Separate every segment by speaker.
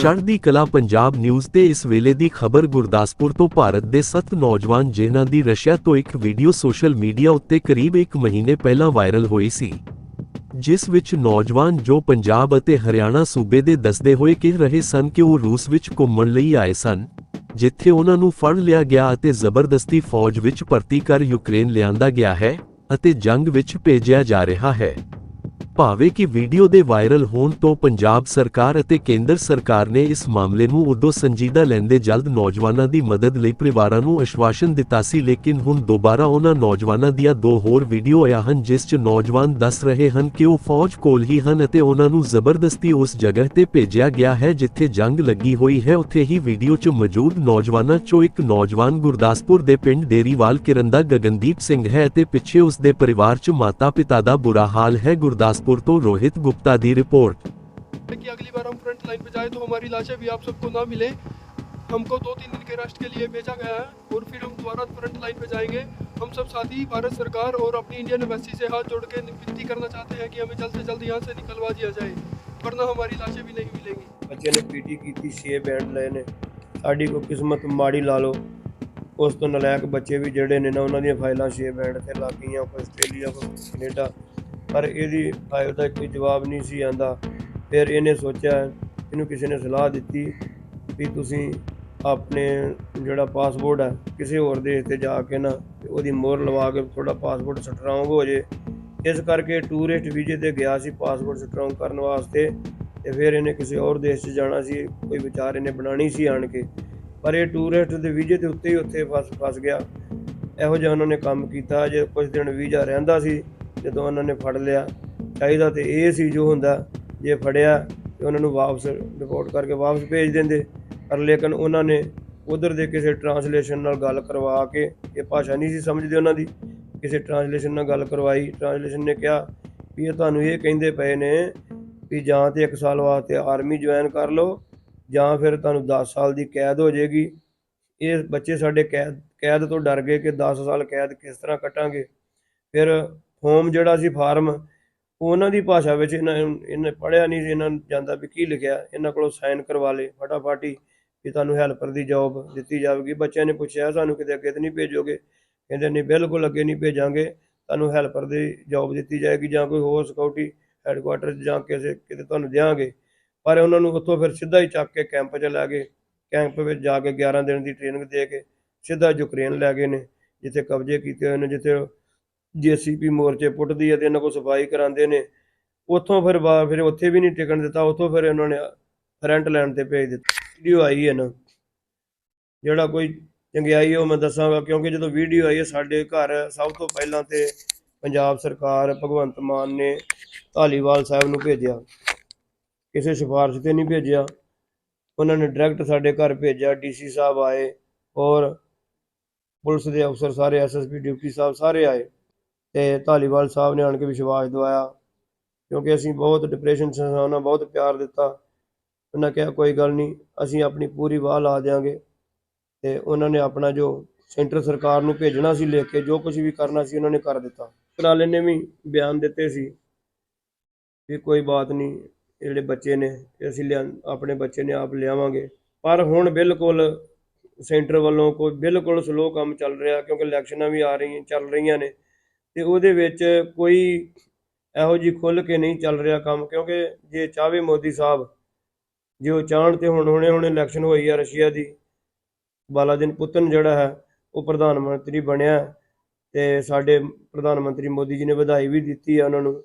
Speaker 1: ਚੜ੍ਹਦੀ ਕਲਾ ਪੰਜਾਬ ਨਿਊਜ਼ ਤੇ ਇਸ ਵੇਲੇ ਦੀ ਖਬਰ ਗੁਰਦਾਸਪੁਰ ਤੋਂ ਭਾਰਤ ਦੇ ਸੱਤ ਨੌਜਵਾਨ ਜਿਨ੍ਹਾਂ ਦੀ ਰਸ਼ੀਆ ਤੋਂ ਇੱਕ ਵੀਡੀਓ ਸੋਸ਼ਲ ਮੀਡੀਆ ਉੱਤੇ ਕਰੀਬ 1 ਮਹੀਨੇ ਪਹਿਲਾਂ ਵਾਇਰਲ ਹੋਈ ਸੀ, ਜਿਸ ਵਿੱਚ ਨੌਜਵਾਨ ਜੋ ਪੰਜਾਬ ਅਤੇ ਹਰਿਆਣਾ ਸੂਬੇ ਦੇ ਦੱਸਦੇ ਹੋਏ ਕਹਿ ਰਹੇ ਸਨ ਕਿ ਉਹ ਰੂਸ ਵਿੱਚ ਘੁੰਮਣ ਲਈ ਆਏ ਸਨ, ਜਿੱਥੇ ਉਹਨਾਂ ਨੂੰ ਫੜ ਲਿਆ ਗਿਆ ਅਤੇ ਜ਼ਬਰਦਸਤੀ ਫੌਜ ਵਿੱਚ ਭਰਤੀ ਕਰ ਯੂਕਰੇਨ ਲਿਆਂਦਾ ਗਿਆ ਹੈ ਅਤੇ ਜੰਗ ਵਿੱਚ ਭੇਜਿਆ ਜਾ ਰਿਹਾ ਹੈ। ਭਾਵੇਂ ਕਿ ਵੀਡੀਓ ਦੇ ਵਾਇਰਲ ਹੋਣ ਤੋਂ ਪੰਜਾਬ ਸਰਕਾਰ ਅਤੇ ਕੇਂਦਰ ਸਰਕਾਰ ਨੇ ਇਸ ਮਾਮਲੇ ਨੂੰ ਉਦੋਂ ਸੰਜੀਦਾ ਲੈਂਦੇ ਜਲਦ ਨੌਜਵਾਨਾਂ ਦੀ ਮਦਦ ਲਈ ਪਰਿਵਾਰਾਂ ਨੂੰ ਅਸ਼ਵਾਸਨ ਦਿੱਤਾ ਸੀ, ਲੇਕਿਨ ਹੁਣ ਦੁਬਾਰਾ ਉਹਨਾਂ ਨੌਜਵਾਨਾਂ ਦੀਆਂ ਦੋ ਹੋਰ ਵੀਡੀਓ ਆਇਆ ਹਨ, ਜਿਸ 'ਚ ਨੌਜਵਾਨ ਦੱਸ ਰਹੇ ਹਨ ਕਿ ਉਹ ਫੌਜ ਕੋਲ ਹੀ ਹਨ ਅਤੇ ਉਹਨਾਂ ਨੂੰ ਜ਼ਬਰਦਸਤੀ ਉਸ ਜਗ੍ਹਾ ਤੇ ਭੇਜਿਆ ਗਿਆ ਹੈ ਜਿੱਥੇ ਜੰਗ ਲੱਗੀ ਹੋਈ ਹੈ। ਉੱਥੇ ਹੀ ਵੀਡੀਓ 'ਚ ਮੌਜੂਦ ਨੌਜਵਾਨਾਂ 'ਚੋਂ ਇੱਕ ਨੌਜਵਾਨ ਗੁਰਦਾਸਪੁਰ ਦੇ ਪਿੰਡ ਡੇਰੀਵਾਲ ਕਿਰਨ ਦਾ ਗਗਨਦੀਪ ਸਿੰਘ ਹੈ ਅਤੇ ਪਿੱਛੇ ਉਸ ਦੇ ਪਰਿਵਾਰ 'ਚ ਮਾਤਾ-ਪਿਤਾ ਦਾ ਬੁਰਾ ਹਾਲ ਹੈ। ਗੁਰਦਾਸਪੁਰ जबलपुर तो रोहित गुप्ता दी रिपोर्ट
Speaker 2: कि अगली बार हम फ्रंट लाइन पे जाए तो हमारी लाशें भी आप सबको ना मिले हमको दो तीन दिन के रेस्ट के लिए भेजा गया है और फिर हम दोबारा फ्रंट लाइन पे जाएंगे हम सब साथी भारत सरकार और अपनी इंडियन एम्बेसी से हाथ जोड़ के विनती करना चाहते हैं कि हमें जल्द से जल्द यहाँ से निकलवा दिया जाए वरना हमारी लाशें भी नहीं मिलेंगी
Speaker 3: ਬੱਚੇ ਨੇ ਪੀਟੀ ਕੀਤੀ 6 ਬੈਂਡ ਲਏ ਨੇ ਸਾਡੀ ਕੋ ਕਿਸਮਤ ਮਾੜੀ ਲਾ ਲਓ ਉਸ ਤੋਂ ਨਲਾਇਕ ਬੱਚੇ ਵੀ ਜਿਹੜੇ ਨੇ ਨਾ ਉਹਨਾਂ ਦੀਆਂ ਫਾਈਲਾਂ 6 ਬੈਂਡ ਤੇ ਲੱਗ ਗਈਆਂ ਕੋਈ ਆਸਟ੍ਰੇਲੀਆ ਕੋਈ ਕੈਨੇਡਾ ਪਰ ਇਹਦੀ ਫਾਈਲ ਦਾ ਕੋਈ ਜਵਾਬ ਨਹੀਂ ਸੀ ਆਂਦਾ। ਫਿਰ ਇਹਨੇ ਸੋਚਿਆ, ਇਹਨੂੰ ਕਿਸੇ ਨੇ ਸਲਾਹ ਦਿੱਤੀ ਵੀ ਤੁਸੀਂ ਆਪਣੇ ਜਿਹੜਾ ਪਾਸਪੋਰਟ ਹੈ ਕਿਸੇ ਹੋਰ ਦੇਸ਼ ਤੇ ਜਾ ਕੇ ਨਾ ਤੇ ਉਹਦੀ ਮੋਹਰ ਲਵਾ ਕੇ ਥੋੜਾ ਪਾਸਪੋਰਟ ਸਟਰੋਂਗ ਹੋ ਜੇ। ਇਸ ਕਰਕੇ ਟੂਰਿਸਟ ਵੀਜ਼ੇ ਤੇ ਗਿਆ ਸੀ ਪਾਸਪੋਰਟ ਸਟਰੋਂਗ ਕਰਨ ਵਾਸਤੇ ਤੇ ਫਿਰ ਇਹਨੇ ਕਿਸੇ ਹੋਰ ਦੇਸ਼ 'ਚ ਜਾਣਾ ਸੀ, ਕੋਈ ਵਿਚਾਰ ਇਹਨੇ ਬਣਾਣੀ ਸੀ ਆਣ ਕੇ। ਪਰ ਇਹ ਟੂਰਿਸਟ ਦੇ ਵੀਜ਼ੇ ਦੇ ਉੱਤੇ ਹੀ ਉੱਥੇ ਫਸ ਫਸ ਗਿਆ। ਇਹੋ ਜਿਹਾ ਉਹਨਾਂ ਨੇ ਕੰਮ ਕੀਤਾ ਜੇ ਕੁਝ ਦਿਨ ਵੀਜ਼ਾ ਰਹਿੰਦਾ ਸੀ। ਜਦੋਂ ਉਹਨਾਂ ਨੇ ਫੜ ਲਿਆ, ਚਾਹੀਦਾ ਤੇ ਇਹ ਸੀ ਜੋ ਹੁੰਦਾ, ਜੇ ਫੜਿਆ ਤੇ ਉਹਨਾਂ ਨੂੰ ਵਾਪਸ ਰਿਪੋਰਟ ਕਰਕੇ ਵਾਪਸ ਭੇਜ ਦਿੰਦੇ। ਪਰ ਲੇਕਿਨ ਉਹਨਾਂ ਨੇ ਉਧਰ ਦੇ ਕਿਸੇ ਟਰਾਂਸਲੇਸ਼ਨ ਨਾਲ ਗੱਲ ਕਰਵਾ ਕੇ, ਇਹ ਭਾਸ਼ਾ ਨਹੀਂ ਸੀ ਸਮਝਦੇ ਉਹਨਾਂ ਦੀ, ਕਿਸੇ ਟਰਾਂਸਲੇਸ਼ਨ ਨਾਲ ਗੱਲ ਕਰਵਾਈ। ਟਰਾਂਸਲੇਸ਼ਨ ਨੇ ਕਿਹਾ ਵੀ ਇਹ ਤੁਹਾਨੂੰ ਇਹ ਕਹਿੰਦੇ ਪਏ ਨੇ ਵੀ ਜਾਂ ਤੇ 1 ਸਾਲ ਵਾਸਤੇ ਆਰਮੀ ਜੁਆਇਨ ਕਰ ਲਓ, ਜਾਂ ਫਿਰ ਤੁਹਾਨੂੰ 10 ਸਾਲ ਦੀ ਕੈਦ ਹੋ ਜਾਏਗੀ। ਇਹ ਬੱਚੇ ਸਾਡੇ ਕੈਦ ਕੈਦ ਤੋਂ ਡਰ ਗਏ ਕਿ 10 ਸਾਲ ਕੈਦ ਕਿਸ ਤਰ੍ਹਾਂ ਕੱਟਾਂਗੇ। ਫਿਰ ਹੋਮ ਜਿਹੜਾ ਸੀ ਫਾਰਮ, ਉਹਨਾਂ ਦੀ ਭਾਸ਼ਾ ਵਿੱਚ ਇਹਨਾਂ ਇਹਨੇ ਪੜ੍ਹਿਆ ਨਹੀਂ ਸੀ, ਇਹਨਾਂ ਨੂੰ ਜਾਂਦਾ ਵੀ ਕੀ ਲਿਖਿਆ, ਇਹਨਾਂ ਕੋਲੋਂ ਸਾਈਨ ਕਰਵਾ ਲਏ, ਫਟਾਫਟ ਹੀ ਵੀ ਤੁਹਾਨੂੰ ਹੈਲਪਰ ਦੀ ਜੌਬ ਦਿੱਤੀ ਜਾਵੇਗੀ। ਬੱਚਿਆਂ ਨੇ ਪੁੱਛਿਆ, ਸਾਨੂੰ ਕਿਤੇ ਅੱਗੇ ਤਾਂ ਨਹੀਂ ਭੇਜੋਗੇ? ਕਹਿੰਦੇ, ਨਹੀਂ, ਬਿਲਕੁਲ ਅੱਗੇ ਨਹੀਂ ਭੇਜਾਂਗੇ। ਤੁਹਾਨੂੰ ਹੈਲਪਰ ਦੀ ਜੌਬ ਦਿੱਤੀ ਜਾਏਗੀ ਜਾਂ ਕੋਈ ਹੋਰ ਸਿਕਿਉਰਿਟੀ ਹੈੱਡਕੁਆਟਰ ਜਾਂ ਕਿਸੇ, ਕਿਤੇ ਤੁਹਾਨੂੰ ਦਿਆਂਗੇ। ਪਰ ਉਹਨਾਂ ਨੂੰ ਉੱਥੋਂ ਫਿਰ ਸਿੱਧਾ ਹੀ ਚੱਕ ਕੇ ਕੈਂਪ 'ਚ ਲੈ ਗਏ। ਕੈਂਪ ਵਿੱਚ ਜਾ ਕੇ 11 ਦਿਨ ਦੀ ਟ੍ਰੇਨਿੰਗ ਦੇ ਕੇ ਸਿੱਧਾ ਯੂਕਰੇਨ ਲੈ ਗਏ ਨੇ, ਜਿੱਥੇ ਕਬਜ਼ੇ ਕੀਤੇ ਹੋਏ ਨੇ, ਜਿੱਥੇ ਜੀਸੀਪੀ ਮੋਰਚੇ ਪੁੱਟਦੀ ਹੈ ਤੇ ਇਹਨਾਂ ਕੋਲ ਸਫ਼ਾਈ ਕਰਾਉਂਦੇ ਨੇ। ਉੱਥੋਂ ਫਿਰ ਬਾ- ਫਿਰ ਉੱਥੇ ਵੀ ਨਹੀਂ ਟਿਕਣ ਦਿੱਤਾ, ਉੱਥੋਂ ਫਿਰ ਇਹਨਾਂ ਨੇ ਫਰੰਟ ਲੈਣ ਤੇ ਭੇਜ ਦਿੱਤਾ। ਵੀਡੀਓ ਆਈ ਹੈ ਨਾ, ਜਿਹੜਾ ਕੋਈ ਚੰਗਿਆਈ ਉਹ ਮੈਂ ਦੱਸਾਂਗਾ, ਕਿਉਂਕਿ ਜਦੋਂ ਵੀਡੀਓ ਆਈ ਹੈ, ਸਾਡੇ ਘਰ ਸਭ ਤੋਂ ਪਹਿਲਾਂ ਤੇ ਪੰਜਾਬ ਸਰਕਾਰ ਭਗਵੰਤ ਮਾਨ ਨੇ ਧਾਲੀਵਾਲ ਸਾਹਿਬ ਨੂੰ ਭੇਜਿਆ। ਕਿਸੇ ਸਿਫਾਰਿਸ਼ ਤੇ ਨਹੀਂ ਭੇਜਿਆ। ਉਹਨਾਂ ਨੇ ਡਾਇਰੈਕਟ ਸਾਡੇ ਘਰ ਭੇਜਿਆ ਡੀਸੀ ਸਾਹਿਬ ਆਏ ਔਰ ਪੁਲਿਸ ਦੇ ਅਫਸਰ ਸਾਰੇ ਐਸਐਸਪੀ ਡਿਊਟੀ ਸਾਹਿਬ ਸਾਰੇ ਆਏ। ਤੇ ਧਾਲੀਵਾਲ ਸਾਹਿਬ ਨੇ ਆਣ ਕੇ ਵਿਸ਼ਵਾਸ ਦਿਵਾਇਆ, ਕਿਉਂਕਿ ਅਸੀਂ ਬਹੁਤ ਡਿਪਰੈਸ਼ਨ 'ਚ ਉਹਨਾਂ ਬਹੁਤ ਪਿਆਰ ਦਿੱਤਾ। ਉਹਨਾਂ ਕਿਹਾ, ਕੋਈ ਗੱਲ ਨਹੀਂ, ਅਸੀਂ ਆਪਣੀ ਪੂਰੀ ਵਾਹ ਲਾ ਦਿਆਂਗੇ। ਤੇ ਉਹਨਾਂ ਨੇ ਆਪਣਾ ਜੋ ਸੈਂਟਰ ਸਰਕਾਰ ਨੂੰ ਭੇਜਣਾ ਸੀ, ਲਿਖ ਕੇ ਜੋ ਕੁਝ ਵੀ ਕਰਨਾ ਸੀ, ਉਹਨਾਂ ਨੇ ਕਰ ਦਿੱਤਾ। ਕਰਾਲੇ ਨੇ ਵੀ ਬਿਆਨ ਦਿੱਤੇ ਸੀ ਵੀ ਕੋਈ ਬਾਤ ਨਹੀਂ ਜਿਹੜੇ ਬੱਚੇ ਨੇ ਅਸੀਂ ਲਿਆ, ਆਪਣੇ ਬੱਚੇ ਨੇ ਆਪ ਲਿਆਵਾਂਗੇ। ਪਰ ਹੁਣ ਬਿਲਕੁਲ ਸੈਂਟਰ ਵੱਲੋਂ ਕੋਈ ਬਿਲਕੁਲ ਸਲੋ ਕੰਮ ਚੱਲ ਰਿਹਾ, ਕਿਉਂਕਿ ਇਲੈਕਸ਼ਨਾਂ ਵੀ ਆ ਰਹੀਆਂ, ਚੱਲ ਰਹੀਆਂ ਨੇ। ਤੇ ਉਹਦੇ ਵਿੱਚ ਕੋਈ ਇਹੋ ਜਿਹੀ ਖੁੱਲ ਕੇ ਨਹੀਂ ਚੱਲ ਰਿਹਾ ਕੰਮ, ਕਿਉਂਕਿ ਜੇ ਚਾਹਵੇ ਮੋਦੀ ਸਾਹਿਬ, ਜੇ ਉਹ ਚਾਹਣ ਤੇ ਹੁਣ ਹੁਣੇ ਹੁਣੇ ਇਲੈਕਸ਼ਨ ਹੋਈ ਆ ਰਸ਼ੀਆ ਦੀ ਬਾਲਾਦਿਨ ਪੁਤਨ ਜਿਹੜਾ ਹੈ, ਉਹ ਪ੍ਰਧਾਨ ਮੰਤਰੀ ਬਣਿਆ ਤੇ ਸਾਡੇ ਪ੍ਰਧਾਨ ਮੰਤਰੀ ਮੋਦੀ ਜੀ ਨੇ ਵਧਾਈ ਵੀ ਦਿੱਤੀ ਆ ਉਹਨਾਂ ਨੂੰ।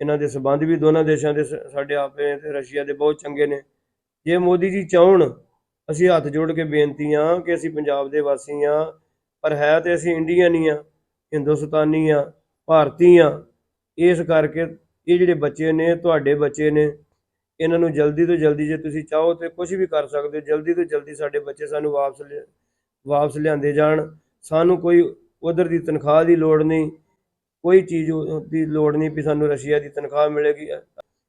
Speaker 3: ਇਹਨਾਂ ਦੇ ਸਬੰਧ ਵੀ ਦੋਨਾਂ ਦੇਸ਼ਾਂ ਦੇ ਸ- ਸਾਡੇ ਆਪੇ ਤੇ ਰਸ਼ੀਆ ਦੇ ਬਹੁਤ ਚੰਗੇ ਨੇ। ਜੇ ਮੋਦੀ ਜੀ ਚਾਹਣ, ਅਸੀਂ ਹੱਥ ਜੋੜ ਕੇ ਬੇਨਤੀ ਆ ਕਿ ਅਸੀਂ ਪੰਜਾਬ ਦੇ ਵਾਸੀ ਆ, ਪਰ ਹੈ ਤੇ ਅਸੀਂ ਇੰਡੀਅਨ ਹੀ ਆ। ਹਿੰਦੁਸਤਾਨੀ ਆ, ਭਾਰਤੀ ਆ, ਇਸ ਕਰਕੇ ਇਹ ਜਿਹੜੇ ਬੱਚੇ ਨੇ ਤੁਹਾਡੇ ਬੱਚੇ ਨੇ, ਇਹਨਾਂ ਨੂੰ ਜਲਦੀ ਤੋਂ ਜਲਦੀ ਜੇ ਤੁਸੀਂ ਚਾਹੋ ਤੇ ਕੁਝ ਵੀ ਕਰ ਸਕਦੇ ਹੋ, ਜਲਦੀ ਤੋਂ ਜਲਦੀ ਸਾਡੇ ਬੱਚੇ ਸਾਨੂੰ ਵਾਪਸ ਲਿਆ- ਵਾਪਸ ਲਿਆਂਦੇ ਜਾਣ। ਸਾਨੂੰ ਕੋਈ ਉਧਰ ਦੀ ਤਨਖਾਹ ਦੀ ਲੋੜ ਨਹੀਂ, ਕੋਈ ਚੀਜ਼ ਦੀ ਲੋੜ ਨਹੀਂ ਵੀ ਸਾਨੂੰ ਰਸ਼ੀਆ ਦੀ ਤਨਖਾਹ ਮਿਲੇਗੀ।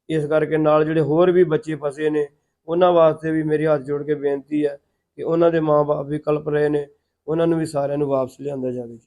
Speaker 3: ਇਸ ਕਰਕੇ ਨਾਲ ਜਿਹੜੇ ਹੋਰ ਵੀ ਬੱਚੇ ਫਸੇ ਨੇ, ਉਹਨਾਂ ਵਾਸਤੇ ਵੀ ਮੇਰੀ ਹੱਥ ਜੋੜ ਕੇ ਬੇਨਤੀ ਹੈ ਕਿ ਉਹਨਾਂ ਦੇ ਮਾਪੇ ਵੀ ਕਲਪ ਰਹੇ ਨੇ, ਉਹਨਾਂ ਨੂੰ ਵੀ ਸਾਰਿਆਂ ਨੂੰ ਵਾਪਸ ਲਿਆਂਦਾ ਜਾਵੇ।